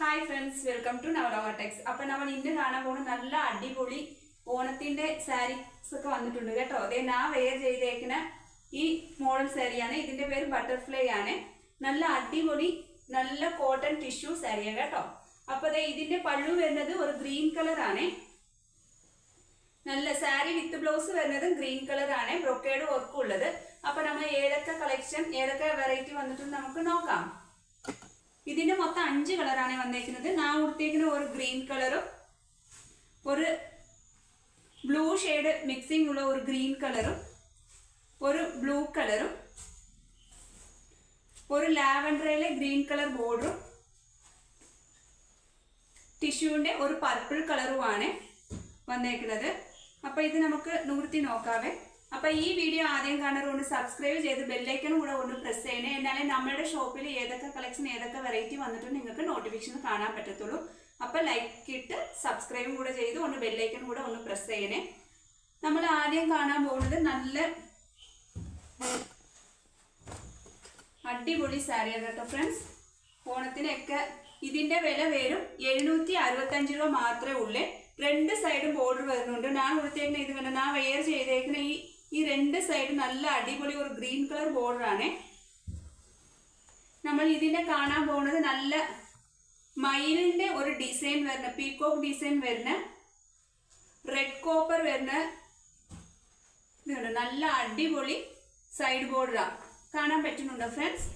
Hi friends welcome to Navalotex അപ്പൊ നമ്മൾ ഇന്ന് കാണാൻ പോകുന്ന നല്ല അടിപൊളി ഓണത്തിന്റെ സാരീസ് ഒക്കെ വന്നിട്ടുണ്ട് കേട്ടോ. അതേ ഞാൻ വെയർ ചെയ്തേക്കുന്ന ഈ മോഡൽ സാരിയാണ് ഇതിന്റെ പേര് ബട്ടർഫ്ലൈ ആണ്. നല്ല അടിപൊളി നല്ല കോട്ടൺ ടിഷ്യൂ സാരിയാണ് കേട്ടോ. അപ്പൊ അതെ ഇതിന്റെ പള്ളു വരുന്നത് ഒരു ഗ്രീൻ കളർ ആണ്. നല്ല സാരി വിത്ത് ബ്ലൗസ് വരുന്നതും ഗ്രീൻ കളർ ആണ്. ബ്രൊക്കേഡ് വർക്കും ഉള്ളത്. അപ്പൊ നമ്മൾ ഏതൊക്കെ കളക്ഷൻ ഏതൊക്കെ വെറൈറ്റി വന്നിട്ടും നമുക്ക് നോക്കാം. ഇതിന്റെ മൊത്തം അഞ്ച് കളറാണ് വന്നേക്കുന്നത്. ഞാൻ കൊടുത്തേക്കുന്ന ഒരു ഗ്രീൻ കളറും ഒരു ബ്ലൂ ഷെയ്ഡ് മിക്സിംഗ് ഉള്ള ഒരു ഗ്രീൻ കളറും ഒരു ബ്ലൂ കളറും ഒരു ലാവൻഡറിലെ ഗ്രീൻ കളർ ബോർഡറും ടിഷ്യൂവിന്റെ ഒരു പർപ്പിൾ കളറുമാണ് വന്നേക്കുന്നത്. അപ്പൊ ഇത് നമുക്ക് നൂർത്തി നോക്കാവേ. അപ്പൊ ഈ വീഡിയോ ആദ്യം കാണുന്നതുകൊണ്ട് സബ്സ്ക്രൈബ് ചെയ്ത് ബെല്ലൈക്കനും കൂടെ ഒന്ന് പ്രസ് ചെയ്യണേ. എന്നാലേ നമ്മുടെ ഷോപ്പിൽ ഏതൊക്കെ കളക്ഷൻ ഏതൊക്കെ വെറൈറ്റി വന്നിട്ടും നിങ്ങൾക്ക് നോട്ടിഫിക്കേഷൻ കാണാൻ പറ്റത്തുള്ളൂ. അപ്പൊ ലൈക്ക് ഇട്ട് സബ്സ്ക്രൈബും കൂടെ ചെയ്ത് ഒന്ന് ബെല്ലൈക്കനും കൂടെ ഒന്ന് പ്രസ് ചെയ്യണേ. നമ്മൾ ആദ്യം കാണാൻ പോകുന്നത് നല്ല അടിപൊളി സാരിയാണ് കേട്ടോ ഫ്രണ്ട്സ് ഓണത്തിനൊക്കെ ഇതിന്റെ വില വരും എഴുന്നൂറ്റി അറുപത്തഞ്ച് രൂപ മാത്രമേ ഉള്ളൂ. രണ്ട് സൈഡും ബോർഡർ വരുന്നുണ്ട്. ഞാൻ കൊടുത്തേക്കുന്ന ഇത് വേണം ഞാൻ വെയർ ചെയ്തേക്കുന്ന ഈ ഈ രണ്ട് സൈഡ് നല്ല അടിപൊളി ഒരു ഗ്രീൻ കളർ ബോർഡർ ആണ്. നമ്മൾ ഇതിനെ കാണാൻ പോകുന്നത് നല്ല മയിലിന്റെ ഒരു ഡിസൈൻ വരുന്ന പീകോക്ക് ഡിസൈൻ വരുന്ന റെഡ് കോപ്പർ വരുന്ന നല്ല അടിപൊളി സൈഡ് ബോർഡറാണ് കാണാൻ പറ്റുന്നുണ്ടോ ഫ്രണ്ട്സ്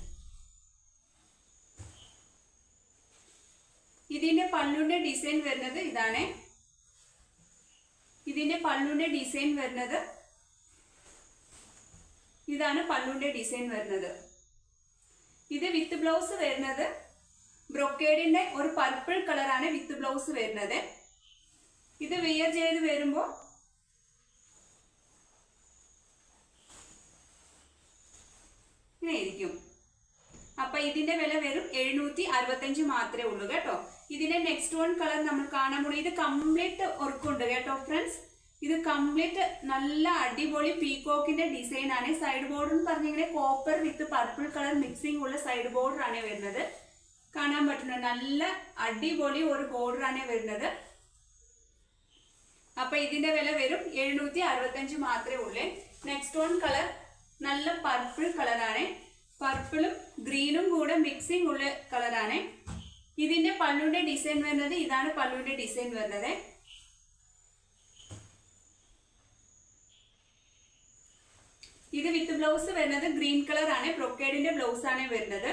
ഇതിന്റെ പല്ലുന്റെ ഡിസൈൻ വരുന്നത് ഇതാണ്. ഇതിന്റെ പല്ലുന്റെ ഡിസൈൻ വരുന്നത് ഇതാണ് പല്ലുന്റെ ഡിസൈൻ വരുന്നത്. ഇത് വിത്ത് ബ്ലൗസ് വരുന്നത്. ബ്രൊക്കേഡിന്റെ ഒരു പർപ്പിൾ കളറാണ് വിത്ത് ബ്ലൗസ് വരുന്നത്. ഇത് വെയർ ചെയ്ത് വരുമ്പോൾ ഇങ്ങനെ ഇരിക്കും. അപ്പൊ ഇതിന്റെ വില വെറും എഴുന്നൂറ്റി അറുപത്തഞ്ച് മാത്രമേ ഉള്ളൂ കേട്ടോ. ഇതിന്റെ നെക്സ്റ്റ് വൺ കളർ നമ്മൾ കാണാൻ പോകും ഇത് കംപ്ലീറ്റ് ഉറക്കുണ്ട് കേട്ടോ ഫ്രണ്ട്സ് ഇത് കംപ്ലീറ്റ് നല്ല അടിപൊളി പീകോക്കിന്റെ ഡിസൈൻ ആണ്. സൈഡ് ബോർഡർ എന്ന് പറഞ്ഞിങ്ങനെ copper with purple colour mixing ഉള്ള സൈഡ് ബോർഡർ ആണ് വരുന്നത്. കാണാൻ പറ്റുന്നത് നല്ല അടിപൊളി ഒരു ബോർഡർ ആണ് വരുന്നത്. അപ്പൊ ഇതിന്റെ വില വരും എഴുന്നൂറ്റി അറുപത്തഞ്ച് മാത്രമേ ഉള്ളേ. നെക്സ്റ്റ് വൺ കളർ നല്ല പർപ്പിൾ കളറാണ് പർപ്പിളും ഗ്രീനും കൂടെ മിക്സിംഗ് ഉള്ള കളറാണ് ഇതിന്റെ പല്ലുവിന്റെ ഡിസൈൻ വരുന്നത് ഇതാണ് പല്ലുവിന്റെ ഡിസൈൻ വരുന്നത്. ഇത് വിത്ത് ബ്ലൗസ് വരുന്നത് ഗ്രീൻ കളർ ആണ്. ബ്രൊക്കേഡിന്റെ ബ്ലൗസ് ആണ് വരുന്നത്.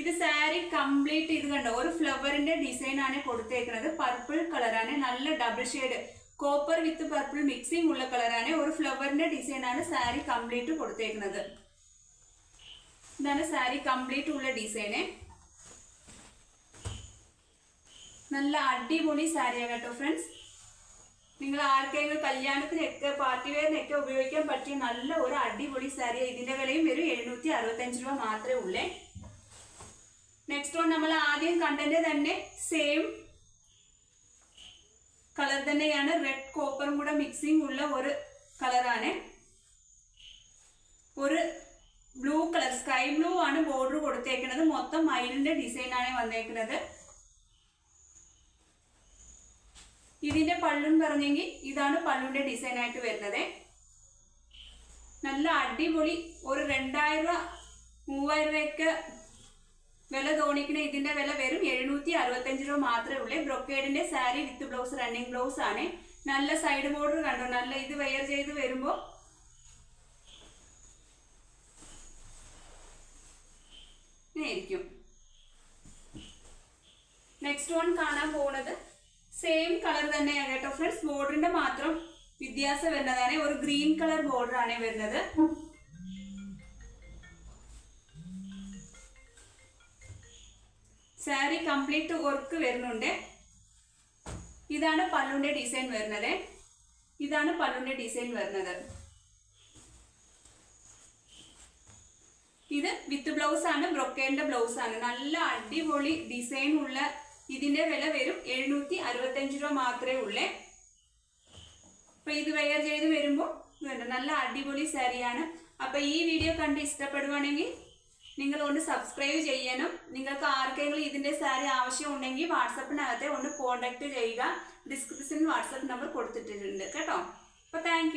ഇത് സാരി കംപ്ലീറ്റ് ഇത് കണ്ടോ? ഒരു ഫ്ലവറിന്റെ ഡിസൈൻ ആണ് കൊടുത്തേക്കുന്നത്. പർപ്പിൾ കളറാണ് നല്ല double shade copper with purple mixing ഉള്ള കളറാണ് ഒരു ഫ്ലവറിന്റെ ഡിസൈൻ ആണ് സാരി കംപ്ലീറ്റ് കൊടുത്തേക്കുന്നത്. ഇതാണ് സാരി കംപ്ലീറ്റ് ഉള്ള ഡിസൈന് നല്ല അടിപൊളി സാരിയാണ് കേട്ടോ ഫ്രണ്ട്സ് നിങ്ങൾ ആർക്കെങ്കിലും കല്യാണത്തിനൊക്കെ പാർട്ടി വെയറിനൊക്കെ ഉപയോഗിക്കാൻ പറ്റിയ നല്ല ഒരു അടിപൊളി സാരി ഇതിന്റെ വിലയും വരും എഴുന്നൂറ്റി അറുപത്തഞ്ച് രൂപ മാത്രമേ ഉള്ളേ. നെക്സ്റ്റ് വൺ നമ്മൾ ആദ്യം കണ്ടതിന്റെ തന്നെ സെയിം കളർ തന്നെയാണ്. റെഡ് കോപ്പറും കൂടെ മിക്സിംഗ് ഉള്ള ഒരു കളറാണ് ഒരു ബ്ലൂ കളർ സ്കൈ ബ്ലൂ ആണ് ബോർഡർ കൊടുത്തേക്കുന്നത്. മൊത്തം മൈലിന്റെ ഡിസൈനാണ് വന്നേക്കുന്നത്. ഇതിന്റെ പള്ളും പറഞ്ഞെങ്കിൽ ഇതാണ് പള്ളുന്റെ ഡിസൈൻ ആയിട്ട് വരുന്നത്. നല്ല അടിപൊളി ഒരു രണ്ടായിരം രൂപ മൂവായിരം രൂപയൊക്കെ വില തോന്നിക്കുന്ന ഇതിന്റെ വില വെറും എഴുന്നൂറ്റി അറുപത്തഞ്ച് രൂപ മാത്രമേ ഉള്ളൂ. ബ്രൊക്കേഡിന്റെ sari with blouse running blouse ആണ്. നല്ല സൈഡ് ബോർഡർ കണ്ടോ? നല്ല ഇത് വെയർ ചെയ്ത് വരുമ്പോൾ ഇരിക്കും. നെക്സ്റ്റ് വൺ കാണാൻ പോകുന്നത് സെയിം കളർ തന്നെയാണ് കേട്ടോ ഫ്രണ്ട്സ് ബോർഡറിന്റെ മാത്രം വ്യത്യാസം വരുന്നതാണ്. ഒരു ഗ്രീൻ കളർ ബോർഡർ ആണ് വരുന്നത്. സാരി കംപ്ലീറ്റ് വർക്ക് വരുന്നുണ്ട്. ഇതാണ് പല്ലുന്റെ ഡിസൈൻ വരുന്നത്. ഇതാണ് പല്ലുന്റെ ഡിസൈൻ വരുന്നത്. ഇത് വിത്ത് ബ്ലൗസ് ആണ്. ബ്രൊക്കേന്റെ ബ്ലൗസ് ആണ്. നല്ല അടിപൊളി ഡിസൈൻ ഉള്ള ഇതിന്റെ വില വരും എഴുന്നൂറ്റി അറുപത്തഞ്ച് രൂപ മാത്രമേ ഉള്ളേ. അപ്പൊ ഇത് വെയർ ചെയ്ത് വരുമ്പോൾ നല്ല അടിപൊളി സാരിയാണ്. അപ്പൊ ഈ വീഡിയോ കണ്ട് ഇഷ്ടപ്പെടുവാണെങ്കിൽ നിങ്ങൾ ഒന്ന് സബ്സ്ക്രൈബ് ചെയ്യണം. നിങ്ങൾക്ക് ആർക്കെങ്കിലും ഇതിന്റെ സാരി ആവശ്യം ഉണ്ടെങ്കിൽ വാട്സപ്പിനകത്തെ ഒന്ന് കോൺടാക്ട് ചെയ്യുക. ഡിസ്ക്രിപ്ഷനിൽ വാട്സപ്പ് നമ്പർ കൊടുത്തിട്ടുണ്ട്. കേട്ടോ? അപ്പൊ താങ്ക്